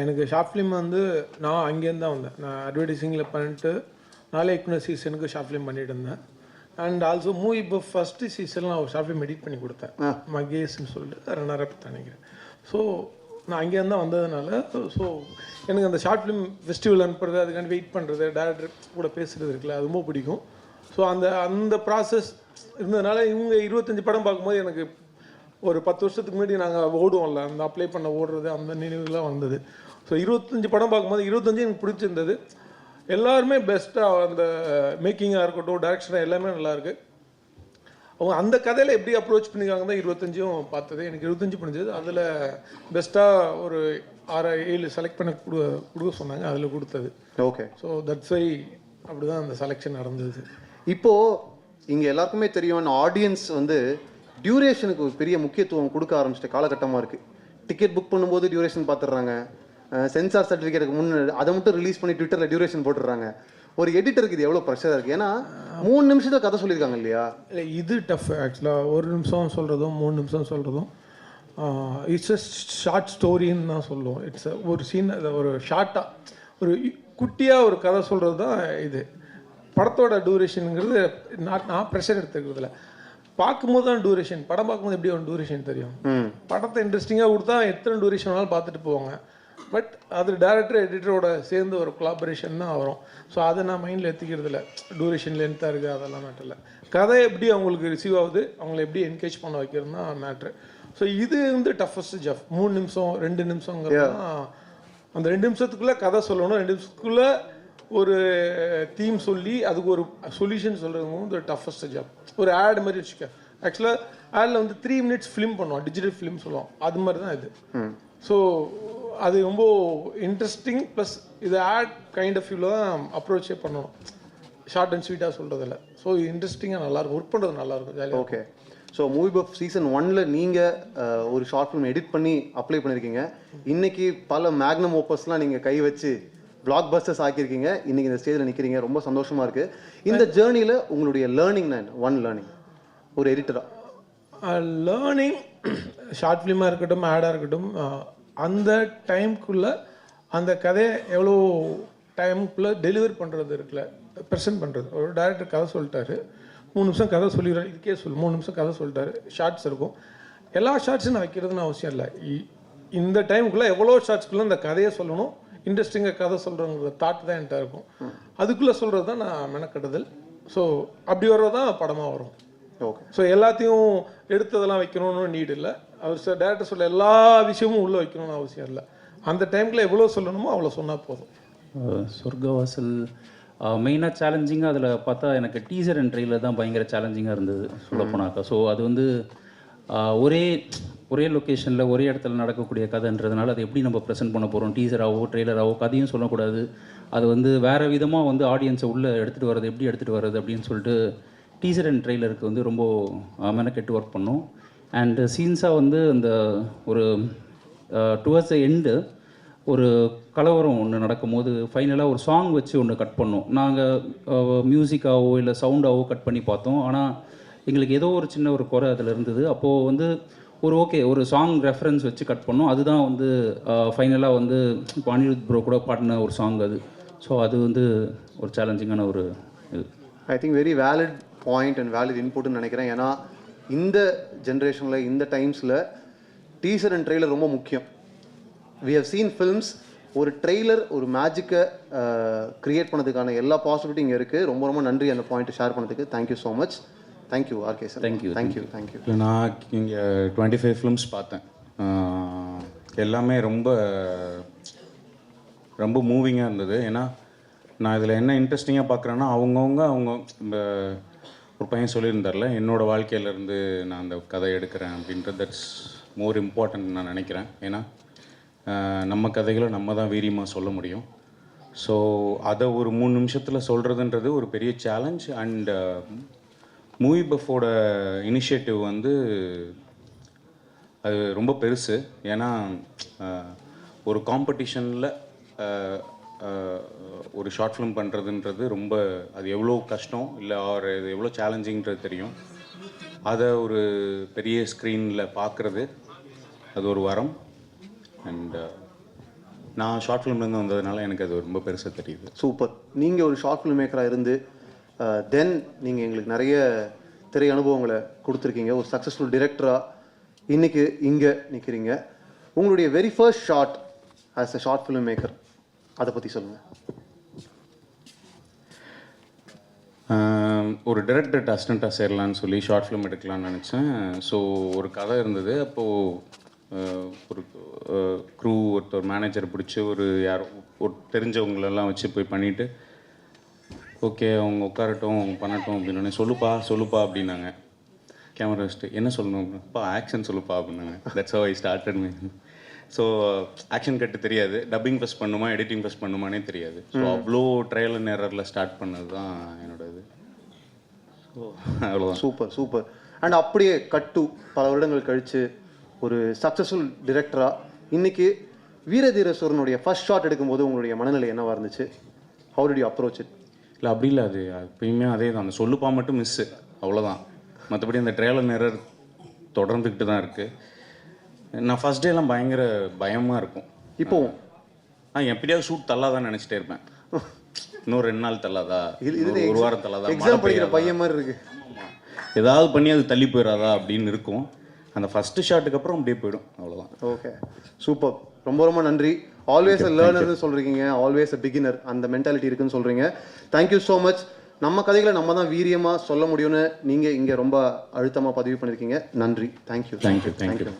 எனக்கு short film வந்து நான் அங்கேருந்து தான் வந்தேன். நான் அட்வர்டைஸிங்கில் பண்ணிட்டு நாளை இயக்குனர் சீசனுக்கு ஷார்ட் ஃபிலிம் பண்ணிட்டு இருந்தேன். அண்ட் ஆல்சோ மூவி இப்போ ஃபஸ்ட்டு சீசனில் நான் ஒரு ஷார்ட் ஃபிலிம் எடிட் பண்ணி கொடுத்தேன். மகேஷ்னு சொல்லிட்டு ரன்னர் அப் நினைக்கிறேன். ஸோ நான் அங்கேருந்து தான் வந்ததுனால ஸோ எனக்கு அந்த ஷார்ட் ஃபிலிம் ஃபெஸ்டிவல் அனுப்புறது அதுக்காண்டி வெயிட் பண்ணுறது டேரக்டர் கூட பேசுகிறது இருக்குல்ல அது ரொம்ப பிடிக்கும். ஸோ அந்த அந்த ப்ராசஸ் இருந்ததுனால இவங்க இருபத்தஞ்சி படம் பார்க்கும்போது எனக்கு ஒரு பத்து வருஷத்துக்கு முன்னாடி நாங்கள் ஓடுவோம்ல அந்த அப்ளை பண்ண ஓடுறது அந்த நினைவுகள்லாம் வந்தது. ஸோ இருபத்தஞ்சி படம் பார்க்கும்போது இருபத்தஞ்சி எனக்கு பிடிச்சிருந்தது. எல்லாருமே பெஸ்ட்டாக அந்த மேக்கிங்காக இருக்கட்டும் டேரக்ஷனாக எல்லாமே நல்லா இருக்கு. அவங்க அந்த கதையில் எப்படி அப்ரோச் பண்ணிக்காங்க தான் இருபத்தஞ்சும் பார்த்தது. எனக்கு இருபத்தஞ்சு பிடிச்சது அதில் பெஸ்ட்டாக ஒரு ஆறு ஏழு செலக்ட் பண்ண கொடு கொடுக்க சொன்னாங்க. அதில் கொடுத்தது. ஓகே ஸோ தட்ஸ் வை அப்படி தான் அந்த செலெக்ஷன் நடந்தது. இப்போ இங்க எல்லாருக்குமே தெரியும் ஆடியன்ஸ் வந்து டியூரேஷனுக்கு ஒரு பெரிய முக்கியத்துவம் கொடுக்க ஆரம்பிச்சிட்ட காலகட்டமாக இருக்குது டிக்கெட் புக் பண்ணும்போது டியூரேஷன் பார்த்துடுறாங்க சென்சார் சர்டிஃபிகேட்டுக்கு முன்னே அதை மட்டும் ரிலீஸ் பண்ணி ட்விட்டரில் டியூரேஷன் போட்டுடுறாங்க. ஒரு எடிட்டருக்கு இது எவ்வளோ ப்ரெஷராக இருக்குது ஏன்னா மூணு நிமிஷத்தில் கதை சொல்லியிருக்காங்க இல்லையா? இல்லை இது டஃப் ஆக்சுவலாக ஒரு நிமிஷம் சொல்கிறதும் மூணு நிமிஷம் சொல்கிறதும் இட்ஸ் அ ஷார்ட் ஸ்டோரின்னு தான் சொல்லுவோம். இட்ஸ் ஒரு சீன் ஒரு ஷார்ட்டாக ஒரு குட்டியாக ஒரு கதை சொல்கிறது தான் இது. படத்தோட டூரேஷனுங்கிறது நான் நான் ப்ரெஷர் எடுத்துக்கிறதுல பார்க்கும்போது தான் டூரேஷன் படம் பார்க்கும்போது எப்படி ஒரு டூரேஷன் தெரியும்? படத்தை இன்ட்ரெஸ்டிங்காக கொடுத்தா எத்தனை டூரேஷன் வேணாலும் பார்த்துட்டு போவாங்க. பட் அது டேரக்டர் எடிட்டரோட சேர்ந்து ஒரு கொலாபரேஷன் தான் வரும். ஸோ அதை நான் மைண்டில் எடுத்துக்கிறது இல்லை. டூரேஷன் லென்த்தாக இருக்குது அதெல்லாம் மேட்டர் இல்லை. கதை எப்படி அவங்களுக்கு ரிசீவ் ஆகுது அவங்கள எப்படி என்கேஜ் பண்ண வைக்கிறது தான் மேட்ரு ஸோ இது வந்து டஃபஸ்ட் ஜப் மூணு நிமிஷம் ரெண்டு நிமிஷங்கிறது தான். அந்த ரெண்டு நிமிஷத்துக்குள்ளே கதை சொல்லணும் ரெண்டு நிமிஷத்துக்குள்ளே ஒரு தீம் சொல்லி அதுக்கு ஒரு சொல்யூஷன் சொல்கிறது வந்து டஃபஸ்ட் ஜாப் ஒரு ஆட் மாதிரி வச்சுக்க. ஆக்சுவலாக ஆடில் வந்து த்ரீ மினிட்ஸ் ஃபிலிம் பண்ணுவோம் டிஜிட்டல் ஃபிலிம் சொல்லுவோம் அது மாதிரி தான் இது ஸோ அது ரொம்ப இன்ட்ரெஸ்டிங் ப்ளஸ் இது ஆட் கைண்ட் ஆஃப் வியூவில் தான் அப்ரோச்சே பண்ணணும். ஷார்ட் அண்ட் ஸ்வீட்டாக சொல்கிறதில்ல ஸோ இது இன்ட்ரெஸ்டிங்காக நல்லாயிருக்கும் ஒர்க் பண்ணுறது நல்லாயிருக்கும் ஜாலியாக okay so movie buff season ஒன்ல நீங்கள் ஒரு ஷார்ட் ஃபிலிம் எடிட் பண்ணி அப்ளை பண்ணியிருக்கீங்க இன்னைக்கு பல மேக்னம் ஓப்பர்ஸ்லாம் நீங்கள் கை வச்சு பிளாக் பஸ்டர்ஸ் ஆக்கியிருக்கீங்க. இன்னைக்கு இந்த ஸ்டேஜில் நிற்கிறீங்க ரொம்ப சந்தோஷமா இருக்கு. இந்த ஜேர்னியில் உங்களுடைய லேர்னிங் நான் ஒன் லேர்னிங் ஒரு எடிட்டரா லேர்னிங் ஷார்ட் ஃபிலிமாக இருக்கட்டும் ஆடாக இருக்கட்டும் அந்த டைம்குள்ளே அந்த கதையை எவ்வளோ டைமுக்குள்ளே டெலிவர் பண்ணுறது இருக்குல்ல ப்ரெசென்ட் பண்ணுறது ஒரு டேரக்டர் கதை சொல்லிட்டாரு. மூணு நிமிஷம் கதை சொல்லிடுறாரு இதுக்கே சொல்லு. மூணு நிமிஷம் கதை சொல்லிட்டாரு. ஷார்ட்ஸ் இருக்கும். எல்லா ஷார்ட்ஸும் நான் வைக்கிறதுன்னு அவசியம் இல்லை. இந்த டைமுக்குள்ளே எவ்வளோ ஷார்ட்ஸ்க்குள்ளே இந்த கதையை சொல்லணும் இன்ட்ரெஸ்டிங்காக கதை சொல்கிறவங்க தாட் தான் என்கிட்ட இருக்கும். அதுக்குள்ளே சொல்கிறது தான் நான் மெனக்கெடுதல். ஸோ அப்படி வர்றது தான் படமாக வரும். ஓகே ஸோ எல்லாத்தையும் எடுத்ததெல்லாம் வைக்கணும்னு நீட் இல்லை. அவர் சார் டேரக்டர் சொல்ல எல்லா விஷயமும் உள்ளே வைக்கணும்னு அவசியம் இல்லை. அந்த டைமில் எவ்வளோ சொல்லணுமோ அவ்வளோ சொன்னால் போதும். சொர்க்கவாசல் மெயினாக சேலஞ்சிங்காக அதில் பார்த்தா எனக்கு டீசர் அண்ட் ட்ரெயிலர் தான் பயங்கர சேலஞ்சிங்காக இருந்தது சொல்லப்போனாக்கா. ஸோ அது வந்து ஒரே ஒரே லொக்கேஷனில் ஒரே இடத்துல நடக்கக்கூடிய கதைன்றதுனால அதை எப்படி நம்ம ப்ரெசென்ட் பண்ண போகிறோம் டீசராகவோ ட்ரெய்லராகவோ கதையும் சொல்லக்கூடாது. அது வந்து வேறு விதமாக வந்து ஆடியன்ஸை உள்ளே எடுத்துகிட்டு வர்றது எப்படி எடுத்துகிட்டு வர்றது அப்படின்னு சொல்லிட்டு டீசர் அண்ட் ட்ரெய்லருக்கு வந்து ரொம்ப மெனக்கெட்டு ஒர்க் பண்ணோம். அண்டு சீன்ஸாக வந்து அந்த ஒரு டுவர்ட்ஸ் எண்டு ஒரு கலவரம் ஒன்று நடக்கும்போது ஃபைனலாக ஒரு சாங் வச்சு ஒன்று கட் பண்ணோம். நாங்கள் மியூசிக்காவோ இல்லை சவுண்டாவோ கட் பண்ணி பார்த்தோம். ஆனால் எங்களுக்கு ஏதோ ஒரு சின்ன ஒரு குறை அதில் இருந்தது. அப்போது வந்து ஒரு ஓகே ஒரு சாங் ரெஃபரன்ஸ் வச்சு கட் பண்ணோம். அதுதான் வந்து ஃபைனலாக வந்து இப்போ அனிருத் ப்ரோ கூட பாடின ஒரு சாங் அது. ஸோ அது வந்து ஒரு சேலஞ்சிங்கான ஒரு இது. I think very valid point and valid இன்புட்னு நினைக்கிறேன். ஏன்னா இந்த ஜென்ரேஷனில் இந்த டைம்ஸில் டீசர் அண்ட் ட்ரெய்லர் ரொம்ப முக்கியம். வி ஹவ் சீன் ஃபில்ம்ஸ் ஒரு ட்ரெய்லர் ஒரு மேஜிக்கை க்ரியேட் பண்ணதுக்கான எல்லா பாசிபிலிட்டியும் இங்கே இருக்குது ரொம்ப ரொம்ப நன்றி அந்த பாயிண்ட்டை ஷேர் பண்ணதுக்கு. Thank you so much thank you RK sir Thank you. Thank you thank you இல்லை நான் இங்கே டுவெண்ட்டி ஃபைவ் ஃபிலிம்ஸ் பார்த்தேன் எல்லாமே ரொம்ப ரொம்ப மூவிங்காக இருந்தது. ஏன்னா நான் இதில் என்ன இன்ட்ரெஸ்டிங்காக பார்க்குறேன்னா அவங்கவுங்க அவங்க இந்த ஒரு பையன் சொல்லியிருந்தார்ல என்னோட வாழ்க்கையிலேருந்து நான் அந்த கதை எடுக்கிறேன் அப்படின்றது தட்ஸ் மோர் இம்பார்ட்டன்ட் நான் நினைக்கிறேன். ஏன்னா நம்ம கதைகளை நம்ம தான் வீரியமாக சொல்ல முடியும். ஸோ அதை ஒரு மூணு நிமிஷத்தில் சொல்கிறதுன்றது ஒரு பெரிய சேலஞ்ச் அண்ட் மூவி பஃபோட இனிஷியேட்டிவ் வந்து அது ரொம்ப பெருசு. ஏன்னா ஒரு காம்படிஷனில் ஒரு ஷார்ட் ஃபிலிம் பண்ணுறதுன்றது ரொம்ப அது எவ்வளோ கஷ்டம் இல்லை ஆர் இது எவ்வளோ சேலஞ்சிங்கிறது தெரியும். அதை ஒரு பெரிய ஸ்க்ரீனில் பார்க்குறது அது ஒரு வரம். அண்டு நான் ஷார்ட் ஃபிலிம்லேருந்து வந்ததுனால எனக்கு அது ரொம்ப பெருசாக தெரியுது. சூப்பர் நீங்கள் ஒரு ஷார்ட் ஃபிலிம் மேக்கராக இருந்து தென் நீங்கள் எங்களுக்கு நிறைய திரை அனுபவங்களை கொடுத்துருக்கீங்க. ஒரு சக்ஸஸ்ஃபுல் டிரெக்டராக இன்னைக்கு இங்கே நிற்கிறீங்க உங்களுடைய very first short as a short film maker அதை பற்றி சொல்லுங்கள் ஒரு டிரெக்டர் அசிஸ்டண்ட்டாக சேரலான்னு சொல்லி ஷார்ட் ஃபிலிம் எடுக்கலாம்னு நினச்சேன். ஸோ ஒரு கதை இருந்தது. அப்போது ஒரு க்ரூ ஒருத்தர் மேனேஜர் பிடிச்சி ஒரு யாரோ ஒரு தெரிஞ்சவங்களெல்லாம் வச்சு போய் பண்ணிவிட்டு ஓகே அவங்க உட்காரட்டும் அவங்க பண்ணட்டும் அப்படின்னு சொல்லுப்பா சொல்லுப்பா அப்படின்னாங்க. கேமரா வச்சுட்டு என்ன சொல்லணும்? அப்பா ஆக்ஷன் சொல்லுப்பா அப்படின்னாங்க. That's I started me so action cut தெரியாது. டப்பிங் ஃபஸ்ட் பண்ணுமா எடிட்டிங் ஃபஸ்ட் பண்ணுமானே தெரியாது. ஸோ அவ்வளோ ட்ரையல் அண்ட் எரரில் ஸ்டார்ட் பண்ணது தான் என்னோட இது. ஸோ அவ்வளோதான் சூப்பர் சூப்பர். அண்ட் அப்படியே கட்டு பல வருடங்கள் கழித்து ஒரு சக்ஸஸ்ஃபுல் டிரெக்டராக இன்னைக்கு வீரதீரஸ்வரனுடைய ஃபர்ஸ்ட் ஷாட் எடுக்கும்போது உங்களுடைய மனநிலை என்னவா இருந்துச்சு? How you approach it? இல்லை அப்படி இல்லை அது எப்பயுமே அதே தான் அந்த சொல்லுப்பா மட்டும் மிஸ்ஸு அவ்வளோதான் மற்றபடி அந்த ட்ரையல் அண்ட் எரர் தொடர்ந்துக்கிட்டு தான் இருக்குது நான் ஃபஸ்ட் டேலாம் பயங்கர பயமாக இருக்கும். இப்போவும் ஆ எப்படியாவது ஷூட் தள்ளாதான்னு நினச்சிட்டே இருப்பேன். இன்னும் ரெண்டு நாள் தள்ளாதா? இது ஒரு- வாரம் தள்ளாதா? எக்ஸாம் படிக்கிற? பையன் மாதிரி இருக்கு. ஏதாவது பண்ணி அது தள்ளி போயிடாதா அப்படின்னு இருக்கும். அந்த ஃபஸ்ட்டு ஷாட்டுக்கு அப்புறம் அப்படியே போயிடும். அவ்வளோதான் ஓகே சூப்பர் ரொம்ப ரொம்ப நன்றி. ஆல்வேஸ் அ லேர்னர்னு சொல்றீங்க. ஆல்வேஸ் அ பிகினர் அந்த மென்டாலிட்டி இருக்குன்னு சொல்றீங்க. தேங்க்யூ ஸோ மச் நம்ம கதைகளை நம்ம தான் வீரியமாக சொல்ல முடியும்னு நீங்கள் இங்கே ரொம்ப அழுத்தமாக பதிவு பண்ணியிருக்கீங்க நன்றி. Thank you thank you thank you